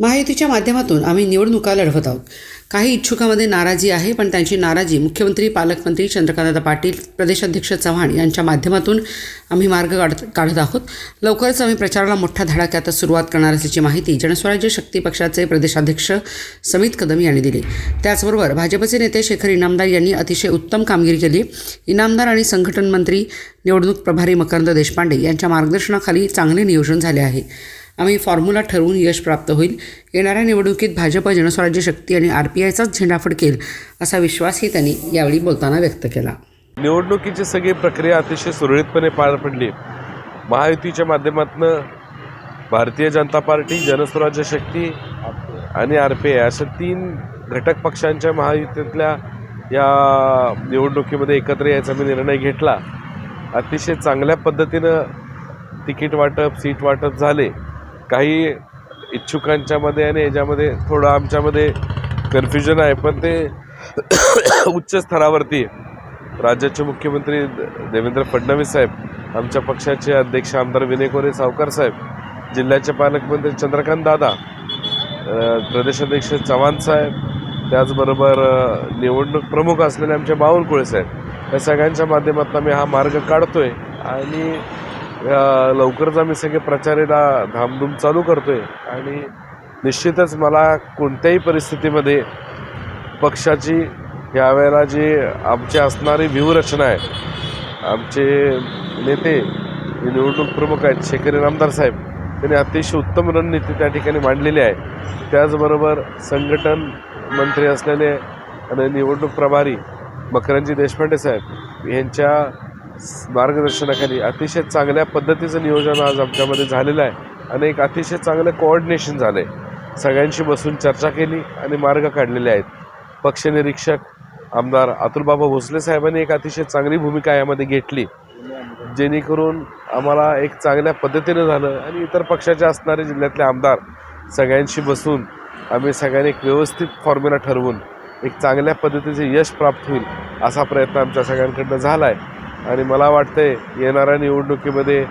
महायुतीच्या माध्यमातून आम्ही निवडणुका लढवत आहोत. काही इच्छुकामध्ये नाराजी आहे पण त्यांची नाराजी मुख्यमंत्री पालकमंत्री चंद्रकांतदादा पाटील प्रदेशाध्यक्ष चव्हाण यांच्या माध्यमातून आम्ही मार्ग काढत काढत आहोत. लवकरच आम्ही प्रचाराला मोठ्या धडाक्यात सुरुवात करणार असल्याची माहिती जनस्वराज्य शक्ती पक्षाचे प्रदेशाध्यक्ष समित कदम यांनी दिली. त्याचबरोबर भाजपचे नेते शेखर इनामदार यांनी अतिशय उत्तम कामगिरी केली. इनामदार आणि संघटन मंत्री निवडणूक प्रभारी मकरंद देशपांडे यांच्या मार्गदर्शनाखाली चांगले नियोजन झाले आहे. आम्ही फॉर्म्युला ठरवून यश प्राप्त होईल. येणाऱ्या निवडणुकीत भाजप जनस्वराज्य शक्ती आणि आर पी आयचाच झेंडा फडकेल असा विश्वासही त्यांनी यावेळी बोलताना व्यक्त केला. निवडणुकीची सगळी प्रक्रिया अतिशय सुरळीतपणे पार पडली. महायुतीच्या माध्यमातून भारतीय जनता पार्टी जनस्वराज्य शक्ती आणि आर पी आय अशा तीन घटक पक्षांच्या महायुतीतल्या या निवडणुकीमध्ये एकत्र यायचा मी निर्णय घेतला. अतिशय चांगल्या पद्धतीनं तिकीट वाटप सीट वाटप झाले. काही इच्छुकांच्यामध्ये आणि याच्यामध्ये थोडं आमच्यामध्ये कन्फ्युजन आहे पण ते उच्च स्तरावरती राज्याचे मुख्यमंत्री देवेंद्र फडणवीस साहेब आमच्या पक्षाचे अध्यक्ष आमदार विनय कोरे सावकार साहेब जिल्ह्याचे पालकमंत्री चंद्रकांत दादा प्रदेशाध्यक्ष चव्हाण साहेब त्याचबरोबर निवडणूक प्रमुख असलेले आमचे बावनकुळे साहेब. या सगळ्यांच्या माध्यमातून आम्ही हा मार्ग काढतोय आणि लवकरच आम्ही सगळे प्रचारेला धामधूम चालू करतो आहे आणि निश्चितच मला कोणत्याही परिस्थितीमध्ये पक्षाची यावेळेला जी आमची असणारी व्यूहरचना आहे आमचे नेते जे निवडणूक प्रमुख आहेत शेखरी रामदार साहेब त्यांनी अतिशय उत्तम रणनीती त्या ठिकाणी मांडलेली आहे. त्याचबरोबर संघटन मंत्री असलेले आणि निवडणूक प्रभारी मकरंजी देशपांडे साहेब यांच्या मार्गदर्शनाखाली अतिशय चांगल्या पद्धतीचं नियोजन आज आमच्यामध्ये झालेलं आहे आणि एक अतिशय चांगलं कोऑर्डिनेशन झालं आहे सगळ्यांशी बसून चर्चा केली आणि मार्ग काढलेले आहेत. पक्षनिरीक्षक आमदार अतुलबाबा भोसले साहेबांनी एक अतिशय चांगली भूमिका यामध्ये घेतली जेणेकरून आम्हाला एक चांगल्या पद्धतीनं झालं आणि इतर पक्षाचे असणारे जिल्ह्यातले आमदार सगळ्यांशी बसून आम्ही सगळ्यांनी एक व्यवस्थित फॉर्म्युला ठरवून एक चांगल्या पद्धतीचे यश प्राप्त होईल असा प्रयत्न आमच्या सगळ्यांकडनं झाला आहे आणि मला वाटतंय येणाऱ्या निवडणुकीमध्ये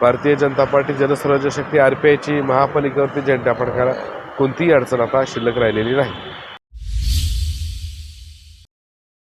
Bharatiya Janata Party Jansurajya Shakti R P आयची महापालिकेवरती झेंडा फडकायला कोणतीही अडचण आता शिल्लक राहिलेली नाही.